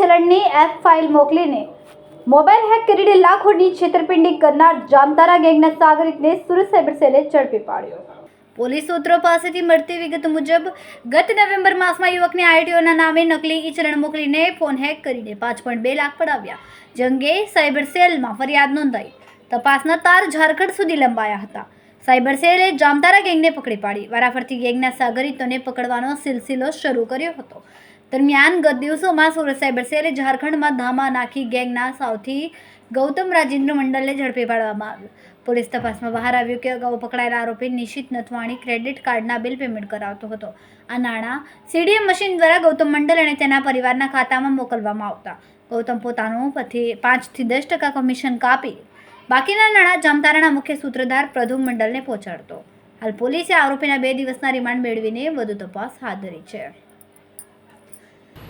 ચલણની app file મોકલીને mobile hack કરીને લાખોની છેતરપિંડી કરનાર જામતારા ગેંગના સાગરિતને સુરત સાયબર સેલે ઝડપી પાડ્યો. પોલીસ સૂત્રો પાસેથી મળતી વિગત મુજબ, ગત નવેમ્બર માસમાં યુવકને આઈટીઓના નામે નકલી ઈચરણ મોકલીને ફોન હેક કરીને પાંચ પોઈન્ટ બે લાખ પડાવ્યા જંગે સાયબર સેલમાં ફરિયાદ નોંધાઈ. તપાસના તાર ઝારખંડ સુધી લંબાયા હતા. સાયબર સેલે જામતારા ગેંગને પકડી પાડી. વારાફરતી ગેંગના સાગરિતોને પકડવાનો સિલસિલો શરૂ કર્યો હતો. દરમિયાન ગત દિવસોમાં સુરત સાયબર સેલે ઝારખંડમાં ધામા નાખી ગેંગના સાવથી ગૌતમ રાજેન્દ્ર મંડલને ઝડપી પાડવામાં આવ્યો. પોલીસ તપાસમાં બહાર આવ્યું કે અગાઉ પકડાયેલા આરોપી નિશિત નથવાણી ક્રેડિટ કાર્ડના બિલ પેમેન્ટ કરાવતો હતો. આ નાણાં સીડીએમ મશીન દ્વારા ગૌતમ મંડલ અને તેના પરિવારના ખાતામાં મોકલવામાં આવતા. ગૌતમ પોતાનું પાંચથી દસ ટકા કમિશન કાપી બાકીના નાણાં જામતારાના મુખ્ય સૂત્રધાર પ્રધુમ મંડલને પહોંચાડતો. હાલ પોલીસે આરોપીના બે દિવસના રિમાન્ડ મેળવીને વધુ તપાસ હાથ ધરી છે.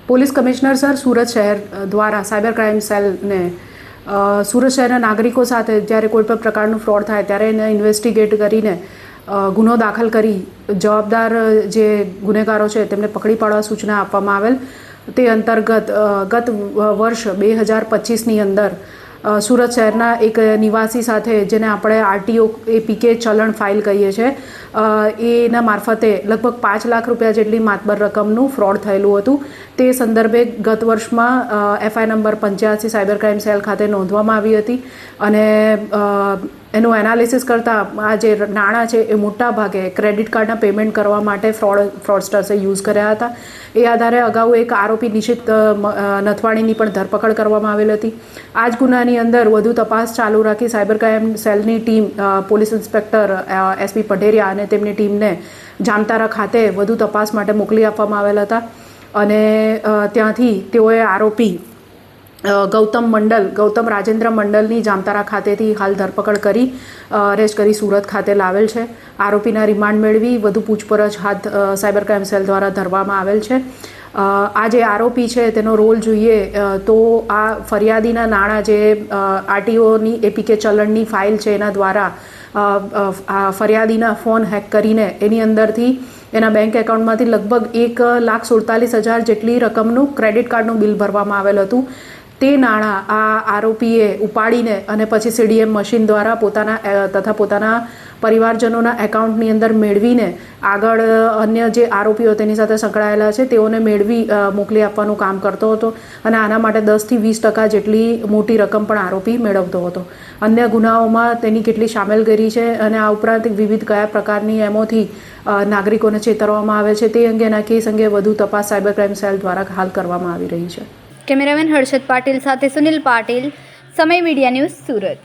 પોલીસ કમિશનર સર સુરત શહેર દ્વારા સાયબર ક્રાઇમ સેલને સુરત શહેરના નાગરિકો સાથે જ્યારે કોઈ પણ પ્રકારનું ફ્રોડ થાય ત્યારે એને ઇન્વેસ્ટિગેટ કરીને ગુનો દાખલ કરી જવાબદાર જે ગુનેગારો છે તેમને પકડી પાડવા સૂચના આપવામાં આવેલ. તે અંતર્ગત ગત વર્ષ બે હજાર પચીસની અંદર સુરત શહેરના એક નિવાસી સાથે જેને આપણે આરટીઓ એ પીકે ચલણ ફાઇલ કહીએ છીએ એના મારફતે લગભગ પાંચ લાખ રૂપિયા જેટલી માતબર રકમનું ફ્રોડ થયેલું હતું. તે સંદર્ભે ગત વર્ષમાં એફઆઈ નંબર પંચ્યાસી સાયબર ક્રાઇમ સેલ ખાતે નોંધવામાં આવી હતી અને એનું એનાલિસિસ કરતાં આ જે નાણાં છે એ મોટા ભાગે ક્રેડિટ કાર્ડના પેમેન્ટ કરવા માટે ફ્રોડ ફ્રોડસ્ટર્સે યુઝ કર્યા હતા. એ આધારે અગાઉ એક આરોપી અ, નથવાણીની પણ ધરપકડ કરવામાં આવેલ હતી. આ જ ગુનાની અંદર વધુ તપાસ ચાલુ રાખી સાયબર ક્રાઇમ સેલની team police inspector SP Padheriya અને તેમની ટીમને જામતારા ખાતે વધુ તપાસ માટે મોકલી આપવામાં આવેલ હતા. અને ત્યાંથી તેઓએ આરોપી ગૌતમ મંડલ, ગૌતમ રાજેન્દ્ર મંડલની જામતારા ખાતેથી હાલ ધરપકડ કરી અરેસ્ટ કરી સુરત ખાતે લાવેલ છે. આરોપીના રિમાન્ડ મેળવી વધુ પૂછપરછ હાથ સાયબર ક્રાઇમ સેલ દ્વારા ધરવામાં આવેલ છે. આ જે આરોપી છે, તેનો રોલ જોઈએ તો આ ફરિયાદીના નાણાં જે આરટીઓની એપીકે ચલણની ફાઇલ છે, એના દ્વારા ફરિયાદીના ફોન હેક કરીને એની અંદરથી એના બેંક એકાઉન્ટમાંથી લગભગ એક લાખ સુડતાલીસ હજાર જેટલી રકમનું ક્રેડિટ કાર્ડનું બિલ ભરવામાં આવેલ હતું. તે નાણાં આ આરોપીએ ઉપાડીને અને પછી સીડીએમ મશીન દ્વારા પોતાના તથા પોતાના પરિવારજનોના એકાઉન્ટની અંદર મેળવીને આગળ અન્ય જે આરોપીઓ તેની સાથે સંકળાયેલા છે, તેઓને મેળવી મોકલી આપવાનું કામ કરતો હતો અને આના માટે દસથી વીસ ટકા જેટલી મોટી રકમ પણ આરોપી મેળવતો હતો. અન્ય ગુનાઓમાં તેની કેટલી સામેલગીરી છે અને આ ઉપરાંત વિવિધ કયા પ્રકારની એમોથી નાગરિકોને છેતરવામાં આવે છે તે અંગેના કેસ અંગે વધુ તપાસ સાયબર ક્રાઇમ સેલ દ્વારા હાલ કરવામાં આવી રહી છે. કેમેરામેન હર્ષદ પાટીલ સાથે સુનિલ પાટીલ સમય મીડિયા ન્યૂઝ સુરત.